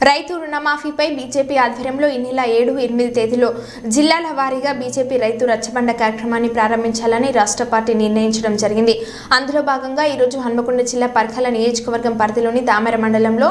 రైతు రుణమాఫీపై బీజేపీ ఆధ్వర్యంలో ఈ నెల ఏడు ఎనిమిది తేదీలో జిల్లాల వారీగా బీజేపీ రైతు రచ్చబండ కార్యక్రమాన్ని ప్రారంభించాలని రాష్ట్ర పార్టీ నిర్ణయించడం జరిగింది. అందులో భాగంగా ఈరోజు హన్మకొండ జిల్లా పర్ఖల నియోజకవర్గం పరిధిలోని దామెర మండలంలో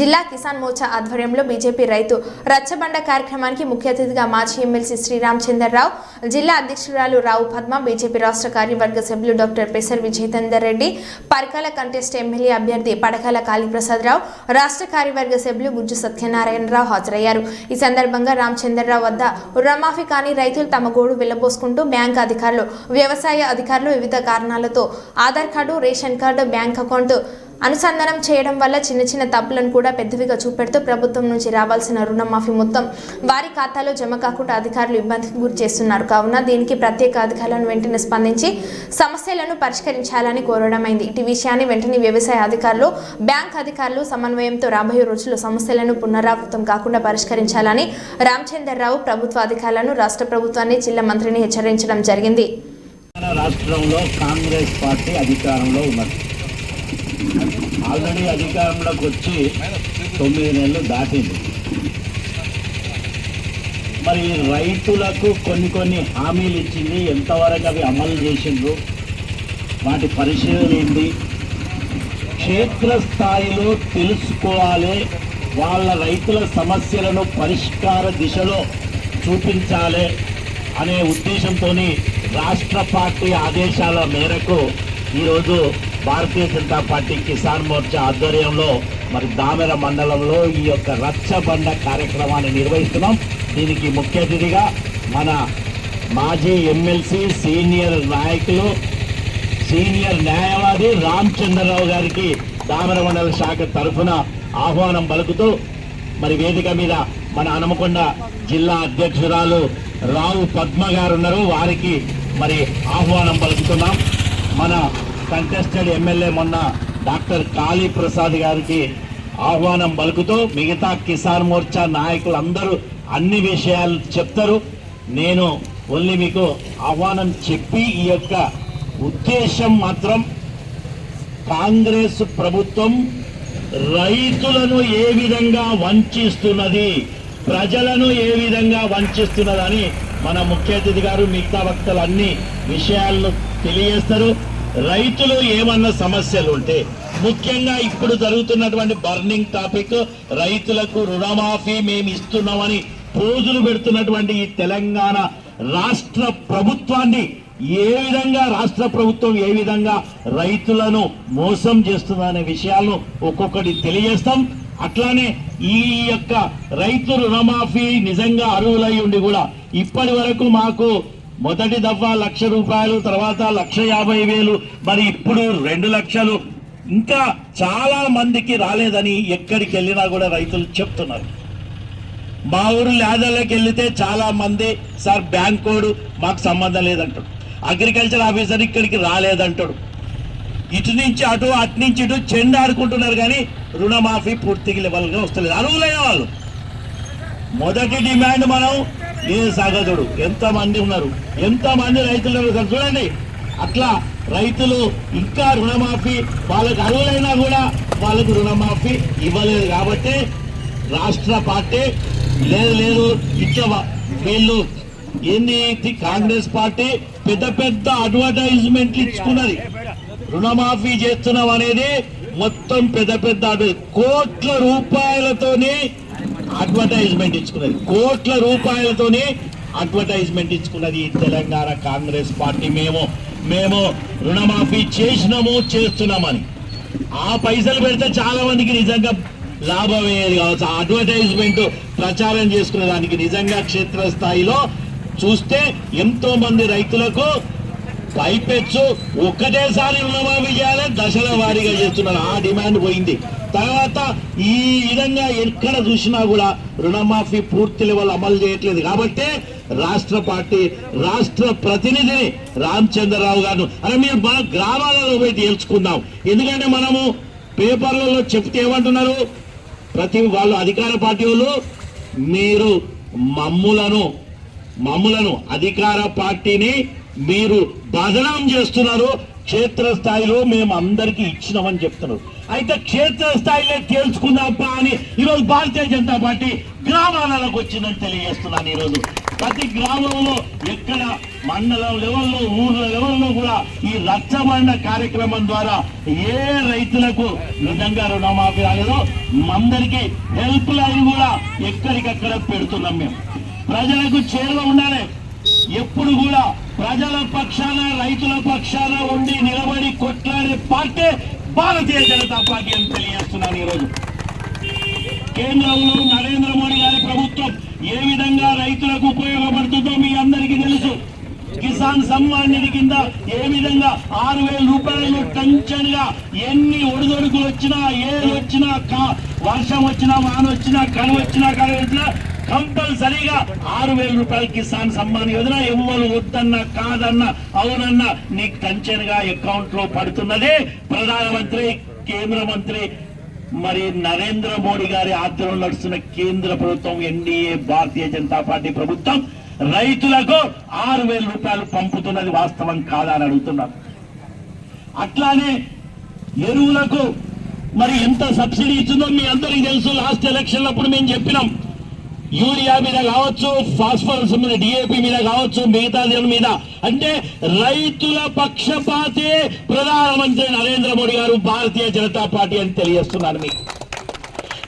జిల్లా కిసాన్ మోర్చా ఆధ్వర్యంలో బీజేపీ రైతు రచ్చబండ కార్యక్రమానికి ముఖ్య అతిథిగా మాజీ ఎమ్మెల్సీ శ్రీరామచందర్ రావు జిల్లా అధ్యక్షురాలు రావు పద్మ బీజేపీ రాష్ట్ర కార్యవర్గ సభ్యులు డాక్టర్ పెసర్ విజయతందర్ రెడ్డి పర్కాల కంటెస్ట్ ఎమ్మెల్యే అభ్యర్థి పడకాల కాళీప్రసాదరావు రాష్ట్ర కార్యవర్గ సభ్యులు గుజ్జు సత్యనారాయణరావు హాజరయ్యారు. ఈ సందర్భంగా రామచంద్రరావు వద్ద రుణమాఫీ కాని రైతులు తమ గోడు వెళ్ళబోసుకుంటూ బ్యాంక్ అధికారులు వ్యవసాయ అధికారులు వివిధ కారణాలతో Aadhaar card ration card bank account అనుసంధానం చేయడం వల్ల చిన్న చిన్న తప్పులను కూడా పెద్దవిగా చూపెడుతూ ప్రభుత్వం నుంచి రావాల్సిన రుణమాఫీ మొత్తం వారి ఖాతాలో జమ కాకుండా అధికారులు ఇబ్బందికి గురి చేస్తున్నారు. కావున దీనికి ప్రత్యేక అధికారులను వెంటనే స్పందించి సమస్యలను పరిష్కరించాలని కోరడమైంది ఇటు విషయాన్ని వెంటనే వ్యవసాయ అధికారులు బ్యాంక్ అధికారులు సమన్వయంతో రాబోయే రోజుల్లో సమస్యలను పునరావృతం కాకుండా పరిష్కరించాలని రామచంద్రరావు ప్రభుత్వ అధికారులను రాష్ట్ర ప్రభుత్వాన్ని జిల్లా మంత్రిని హెచ్చరించడం జరిగింది. రాష్ట్రంలో కాంగ్రెస్ పార్టీ అధికారంలో ఉన్నది. ఆల్రెడీ అధికారంలోకి వచ్చి తొమ్మిది నెలలు దాటింది. మరి రైతులకు కొన్ని కొన్ని హామీలు ఇచ్చింది. ఎంతవరకు అవి అమలు చేసిండ్రు? వాటి పరిశీలన ఏంటి? క్షేత్రస్థాయిలో తెలుసుకోవాలి. వాళ్ళ రైతుల సమస్యలను పరిష్కార దిశలో చూపించాలి అనే ఉద్దేశంతో రాష్ట్ర పార్టీ ఆదేశాల మేరకు ఈరోజు భారతీయ జనతా పార్టీ కిసాన్ మోర్చా ఆధ్వర్యంలో మరి దామెర మండలంలో ఈ యొక్క రచ్చబండ కార్యక్రమాన్ని నిర్వహిస్తున్నాం. దీనికి ముఖ్య అతిథిగా మన మాజీ ఎమ్మెల్సీ సీనియర్ నాయకులు సీనియర్ న్యాయవాది రామచంద్రరావు గారికి దామెర మండల శాఖ తరఫున ఆహ్వానం పలుకుతూ మరి వేదిక మీద మన హనుమకొండ జిల్లా అధ్యక్షురాలు రావు పద్మ గారు ఉన్నారు. వారికి మరి ఆహ్వానం పలుకుతున్నాం. మన కంటెస్టెడ్ ఎమ్మెల్యే మొన్న డాక్టర్ కాళీ ప్రసాద్ గారికి ఆహ్వానం పలుకుతూ మిగతా కిసాన్ మోర్చా నాయకులందరూ అన్ని విషయాలు చెప్తారు. నేను ఓన్లీ మీకు ఆహ్వానం చెప్పి ఈ యొక్క ఉద్దేశం మాత్రం కాంగ్రెస్ ప్రభుత్వం రైతులను ఏ విధంగా వంచిస్తున్నది ప్రజలను ఏ విధంగా వంచిస్తున్నదని మన ముఖ్య అతిథి గారు మిగతా వక్తలు అన్ని విషయాలను తెలియజేస్తారు. రైతులు ఏమన్నా సమస్యలు ఉంటే ముఖ్యంగా ఇప్పుడు జరుగుతున్నటువంటి బర్నింగ్ టాపిక్ రైతులకు రుణమాఫీ మేము ఇస్తున్నామని పోజులు పెడుతున్నటువంటి ఈ తెలంగాణ రాష్ట్ర ప్రభుత్వాన్ని ఏ విధంగా రాష్ట్ర ప్రభుత్వం ఏ విధంగా రైతులను మోసం చేస్తుందనే విషయాలను ఒక్కొక్కటి తెలియజేస్తాం. అట్లానే ఈ యొక్క రైతు రుణమాఫీ నిజంగా అర్హులై ఉండి కూడా ఇప్పటి వరకు మాకు మొదటి దఫా లక్ష రూపాయలు తర్వాత లక్ష యాభై వేలు మరి ఇప్పుడు రెండు లక్షలు. ఇంకా చాలా మందికి రాలేదని ఎక్కడికి వెళ్ళినా కూడా రైతులు చెప్తున్నారు. మా ఊరు లేదర్లోకి వెళ్తే చాలా మంది సార్ బ్యాంక్ కోడ్ మాకు సంబంధం లేదంటాడు. అగ్రికల్చర్ ఆఫీసర్ ఇక్కడికి రాలేదంటాడు. ఇటు నుంచి అటు అటు నుంచి ఇటు చెండు ఆడుకుంటున్నారు కానీ రుణమాఫీ పూర్తిగా లెవెల్గా వస్తలేదు. అర్హులైన వాళ్ళు. మొదటి డిమాండ్ మనం నేను సాగదుడు. ఎంతమంది ఉన్నారు? ఎంతమంది రైతులు ఉన్నారు చూడండి. అట్లా రైతులు ఇంకా రుణమాఫీ వాళ్ళకి అర్హులైనా కూడా వాళ్ళకు రుణమాఫీ ఇవ్వలేదు కాబట్టి రాష్ట్ర పార్టీ లేదు లేదు ఇట్లా వీళ్ళు. ఏంది కాంగ్రెస్ పార్టీ పెద్ద పెద్ద అడ్వర్టైజ్మెంట్లు ఇచ్చుకున్నది. రుణమాఫీ చేస్తున్నాం అనేది మొత్తం పెద్ద పెద్ద కోట్ల రూపాయలతోనే అడ్వర్టైజ్మెంట్ ఇచ్చుకున్నది. కోట్ల రూపాయలతోనే అడ్వర్టైజ్మెంట్ ఇచ్చుకున్నది ఈ తెలంగాణ కాంగ్రెస్ పార్టీ. మేము మేము రుణమాఫీ చేసినాము చేస్తున్నామని. ఆ పైసలు పెడితే చాలా మందికి నిజంగా లాభం అయ్యేది కావచ్చు. ఆ అడ్వర్టైజ్మెంట్ ప్రచారం చేసుకునే దానికి నిజంగా క్షేత్రస్థాయిలో చూస్తే ఎంతో మంది రైతులకు పైపెచ్చు. ఒక్కటేసారి రుణమాఫీ చేయాలని దశల వారీగా చేస్తున్నారు. ఆ డిమాండ్ పోయింది. తర్వాత ఈ విధంగా ఎక్కడ చూసినా కూడా రుణమాఫీ పూర్తి లెవెల్ అమలు చేయట్లేదు. కాబట్టి రాష్ట్ర పార్టీ రాష్ట్ర ప్రతినిధిని రామచంద్రరావు గారు అరే మీరు మన గ్రామాలలో పోయి తేల్చుకుందాం. ఎందుకంటే మనము పేపర్లలో చెప్తే ఏమంటున్నారు? ప్రతి వాళ్ళు అధికార పార్టీ వాళ్ళు మీరు మమ్ములను మమ్ములను అధికార పార్టీని మీరు బదనాం చేస్తున్నారు. క్షేత్రస్థాయిలో మేము అందరికీ ఇచ్చినామని చెప్తున్నారు. అయితే క్షేత్ర స్థాయిలో తేల్చుకుందాంపా అని ఈరోజు భారతీయ జనతా పార్టీ గ్రామాలకు వచ్చిందని తెలియజేస్తున్నాను ఈరోజు. ప్రతి గ్రామంలో ఎక్కడ మండలం లెవెల్లో ఊర్ల లెవెల్లో కూడా ఈ రచ్చబండ కార్యక్రమం ద్వారా ఏ రైతులకు నిజంగా రుణమాఫీ రాలేదో అందరికీ హెల్ప్ లైన్ కూడా ఎక్కడికక్కడ పెడుతున్నాం మేము. ప్రజలకు చేరువ ఉండాలి. ఎప్పుడు కూడా ప్రజల పక్షాన రైతుల పక్షాన ఉండి నిలబడి కొట్లాడే పార్టీ భారతీయ జనతా పార్టీ అని తెలియజేస్తున్నాను ఈరోజు. కేంద్రంలో నరేంద్ర మోడీ గారి ప్రభుత్వం ఏ విధంగా రైతులకు ఉపయోగపడుతుందో మీ అందరికీ తెలుసు. కిసాన్ సమ్మాన్ నిధి కింద ఏ విధంగా ఆరు వేల రూపాయలు టెన్షన్గా ఎన్ని ఒడిదొడుకులు వచ్చినా ఏది వచ్చినా కా- వర్షం వచ్చినా వాన వచ్చినా కను వచ్చినా కను వచ్చినా కంపల్సరీగా ఆరు వేల రూపాయలు కిసాన్ సమ్మాన్ యోజన ఎవ్వరు వద్దన్నా కాదన్నా అవునన్నా నీకు టెన్షన్గా అకౌంట్లో పడుతున్నది ప్రధానమంత్రి కేంద్ర మంత్రి మరి నరేంద్ర మోడీ గారి ఆధ్వర్యంలో నడుస్తున్న కేంద్ర ప్రభుత్వం ఎన్డీఏ భారతీయ జనతా పార్టీ ప్రభుత్వం రైతులకు ఆరు వేల రూపాయలు పంపుతున్నది వాస్తవం కాదా అని అడుగుతున్నారు అట్లానే ఎరువులకు మరి ఎంత సబ్సిడీ ఇచ్చిందో మీ అందరికీ తెలుసు. లాస్ట్ ఎలక్షన్ అప్పుడు మేము చెప్పినాం. యూరియా మీద కావచ్చు ఫాస్ఫరస్ మీద డిఏపి మీద కావచ్చు మిగతా మీద. అంటే రైతుల పక్షపాతే ప్రధానమంత్రి నరేంద్ర మోడీ గారు భారతీయ జనతా పార్టీ అని తెలియజేస్తున్నారు మీకు.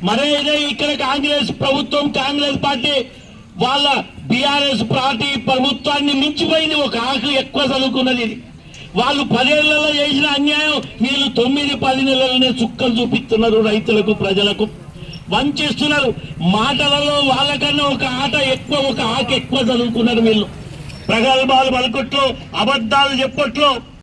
మరే ఇదే ఇక్కడ కాంగ్రెస్ ప్రభుత్వం కాంగ్రెస్ పార్టీ వాళ్ళ బీఆర్ఎస్ పార్టీ ప్రభుత్వాన్ని మించిపోయింది. ఒక ఆకు ఎక్కువ చదువుకున్నది ఇది. వాళ్ళు పదేళ్ళలో చేసిన అన్యాయం వీళ్ళు తొమ్మిది పది నెలలనే చుక్కలు చూపిస్తున్నారు రైతులకు ప్రజలకు. వంచేస్తున్నారు. మాటలలో వాళ్ళకన్నా ఒక ఆట ఎక్కువ ఒక ఆక ఎక్కువ చదువుకున్నారు వీళ్ళు. ప్రగల్భాలు పలుకుట్లో అబద్ధాలు చెప్పట్లో